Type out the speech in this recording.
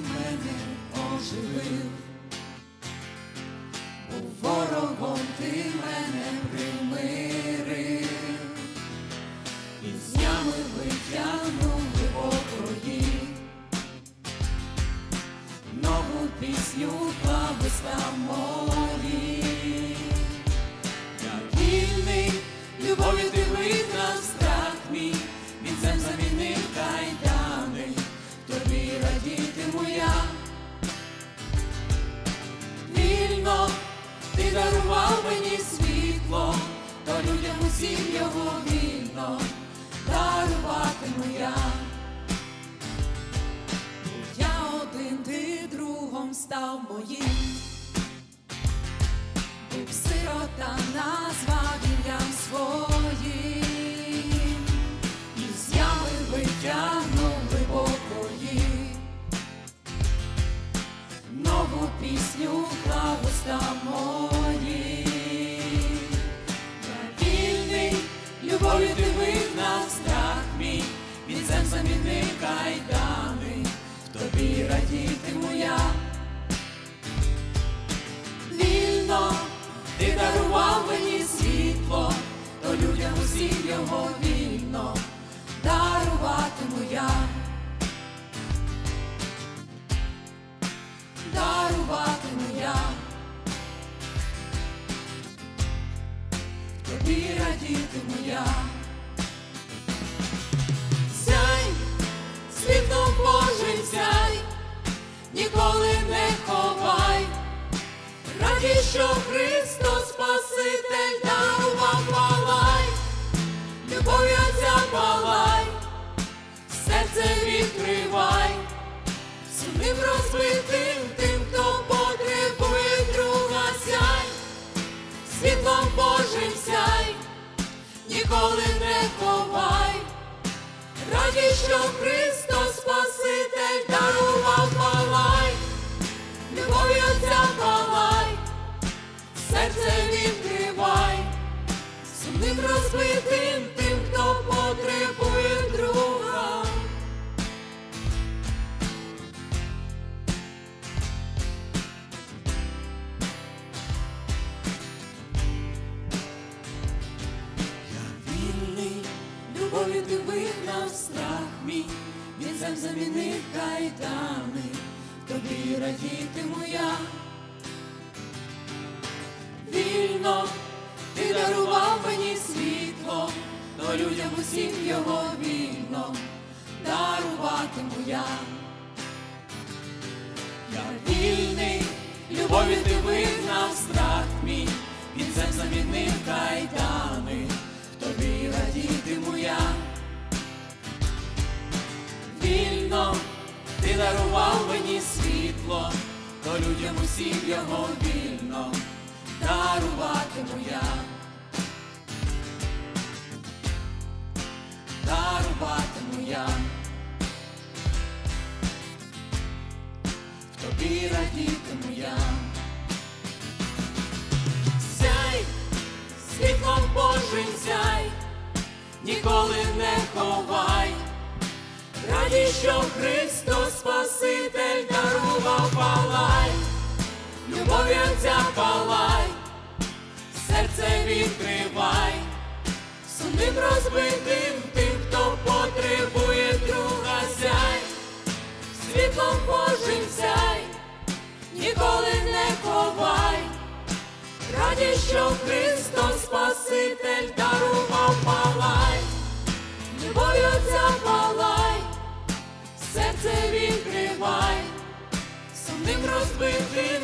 мене оживив, у ворогом ти мене примирив, і з ями витягнув глибокої, нову пісню плависта даруватиму я. Один, ти другом став моїм. Був сирота назвав ім'ям своїм, і з ями витягнув глибокої, нову пісню вклав в зем кайдани, тобі радітиму я вільно, ти дарував мені світло, то людям усім його вільно даруватиму я. Даруватиму я. Тобі радітиму я. Любов'ю Отця палай, серце відкривай, сумним розбитим тим, хто потребує друга сяй, світлом Божим сяй, ніколи не ховай, раді, що Христос Спаситель дарував палай любов'ю Отця палай, серце відкривай, сумним розбитим любов'ю ти вигнав страх мій, він зем замінив кайдани, тобі радітиму я. Вільно ти дарував мені світло, то людям усім його вільно даруватиму я. Я вільний, любов'ю ти вигнав страх мій, він зем замінив кайдани, тобі радітиму я. Світло, то людям усім його вільно даруватиму я. Даруватиму я. В тобі радітиму я. Сяй, світлом Божим сяй, ніколи не ховай. Раді, що Христос Спаситель дарував палай, любов'ю Отця палай, серце відкривай, сумним розбитим тим, хто потребує друга сяй, світлом Божим сяй, ніколи не ховай, раді, що Христос Спаситель дарував серце відкривай, сумним розбитим